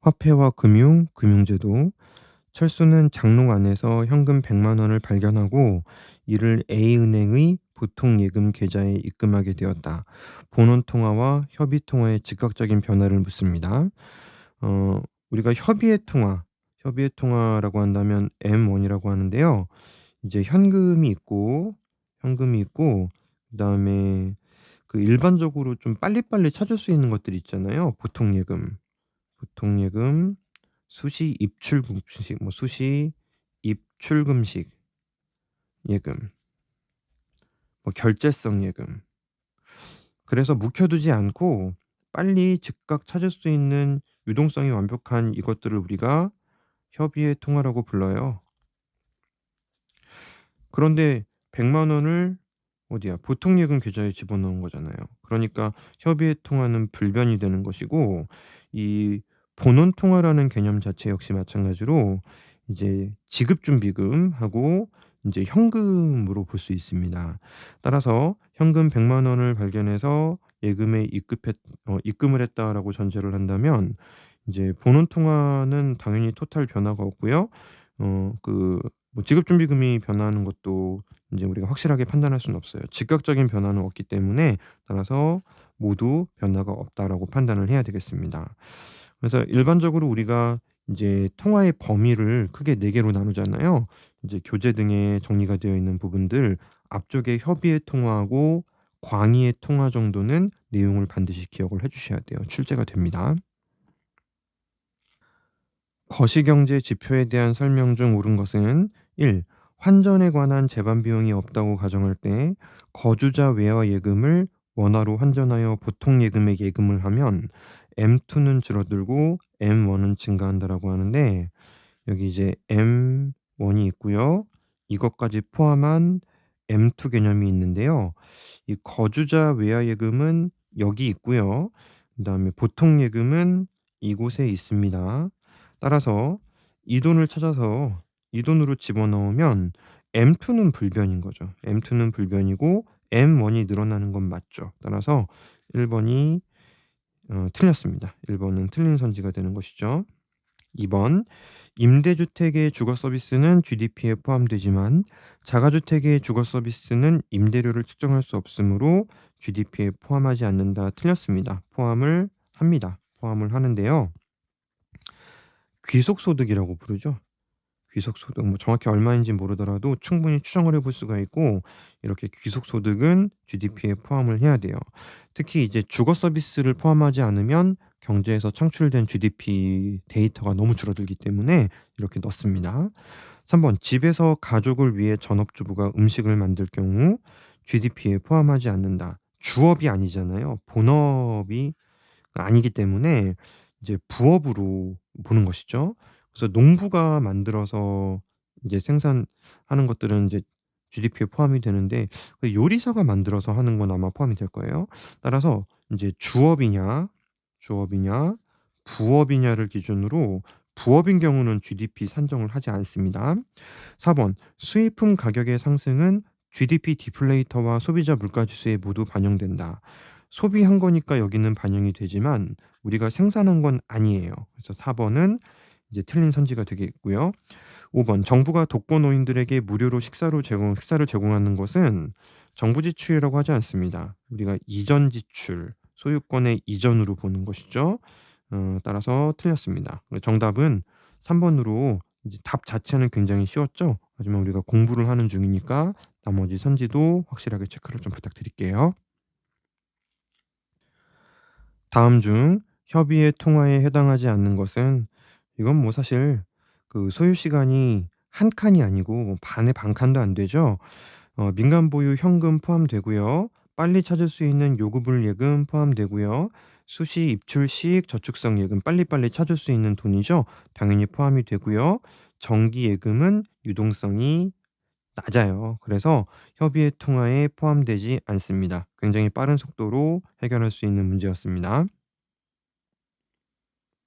화폐와 금융, 금융제도. 철수는 장롱 안에서 현금 100만 원을 발견하고 이를 A은행의 보통 예금 계좌에 입금하게 되었다. 본원 통화와 협의 통화의 즉각적인 변화를 묻습니다. 어, 우리가 협의의 통화, 협의의 통화라고 한다면 M1이라고 하는데요. 이제 현금이 있고, 현금이 있고, 그다음에 그 일반적으로 좀 빨리빨리 찾을 수 있는 것들이 있잖아요. 보통 예금. 보통 예금, 수시 입출금식, 뭐 수시 입출금식 예금, 뭐 결제성 예금. 그래서 묵혀두지 않고 빨리 즉각 찾을 수 있는 유동성이 완벽한 이것들을 우리가 협의의 통화라고 불러요. 그런데 100만 원을 어디야? 보통 예금 계좌에 집어넣은 거잖아요. 그러니까 협의의 통화는 불변이 되는 것이고 이 본원 통화라는 개념 자체 역시 마찬가지로 이제 지급 준비금하고 이제 현금으로 볼 수 있습니다. 따라서 현금 100만 원을 발견해서 예금에 입금했 어 입금을 했다라고 전제를 한다면 이제 본원 통화는 당연히 토탈 변화가 없고요. 어 그 뭐 지급 준비금이 변하는 것도 인제 우리가 확실하게 판단할 수는 없어요. 즉각적인 변화는 없기 때문에 따라서 모두 변화가 없다라고 판단을 해야 되겠습니다. 그래서 일반적으로 우리가 인제 통화의 범위를 크게 4 개로 나누잖아요. 인제 교재 등에 정리가 되어 있는 부분들 앞쪽에 협의의 통화하고 광의의 통화 정도는 내용을 반드시 기억을 해 주셔야 돼요. 출제가 됩니다. 거시경제 지표에 대한 설명 중 옳은 것은 1. 환전에 관한 재반 비용이 없다고 가정할 때 거주자 외화 예금을 원화로 환전하여 보통 예금에 예금을 하면 M2는 줄어들고 M1은 증가한다라고 하는데 여기 이제 M1이 있고요. 이것까지 포함한 M2 개념이 있는데요. 이 거주자 외화 예금은 여기 있고요. 그다음에 보통 예금은 이곳에 있습니다. 따라서 이 돈을 찾아서 이 돈으로 집어넣으면 M2는 불변인 거죠. M2는 불변이고 M1이 늘어나는 건 맞죠. 따라서 1 번이 어 틀렸습니다. 1 번은 틀린 선지가 되는 것이죠. 2번 임대주택의 주거 서비스는 GDP에 포함되지만 자가주택의 주거 서비스는 임대료를 측정할 수 없으므로 GDP에 포함하지 않는다. 틀렸습니다. 포함을 합니다. 포함을 하는데요. 귀속 소득이라고 부르죠. 귀속소득 뭐 정확히 얼마인지 모르더라도 충분히 추정을 해 볼 수가 있고 이렇게 귀속소득은 GDP에 포함을 해야 돼요. 특히 이제 주거 서비스를 포함하지 않으면 경제에서 창출된 GDP 데이터가 너무 줄어들기 때문에 이렇게 넣습니다. 3번 집에서 가족을 위해 전업주부가 음식을 만들 경우 GDP에 포함하지 않는다. 주업이 아니잖아요. 본업이 아니기 때문에 이제 부업으로 보는 것이죠. 그래서 농부가 만들어서 이제 생산하는 것들은 이제 GDP에 포함이 되는데 그 요리사가 만들어서 하는 건 아마 포함이 될 거예요. 따라서 인제 주업이냐 주업이냐 부업이냐를 기준으로 부업인 경우는 GDP 산정을 하지 않습니다. 4 번 수입품 가격의 상승은 GDP 디플레이터와 소비자 물가 지수에 모두 반영된다. 소비한 거니까 여기는 반영이 되지만 우리가 생산한 건 아니에요. 그래서 4 번은 이제 틀린 선지가 되겠고요. 5번 정부가 독거 노인들에게 무료로 식사로 제공 식사를 제공하는 것은 정부 지출이라고 하지 않습니다. 우리가 이전 지출, 소유권의 이전으로 보는 것이죠. 어 따라서 틀렸습니다. 정답은 3 번으로 이제 답 자체는 굉장히 쉬웠죠. 하지만 우리가 공부를 하는 중이니까 나머지 선지도 확실하게 체크를 좀 부탁드릴게요. 다음 중 협의의 통화에 해당하지 않는 것은 이건 뭐 사실 그 소요 시간이 한 칸이 아니고 뭐 반의 반 칸도 안 되죠. 어 민간 보유 현금 포함되고요. 빨리 찾을 수 있는 요구불 예금 포함되고요. 수시 입출식 저축성 예금 빨리빨리 찾을 수 있는 돈이죠. 당연히 포함이 되고요. 정기 예금은 유동성이 낮아요. 그래서 협의의 통화에 포함되지 않습니다. 굉장히 빠른 속도로 해결할 수 있는 문제였습니다.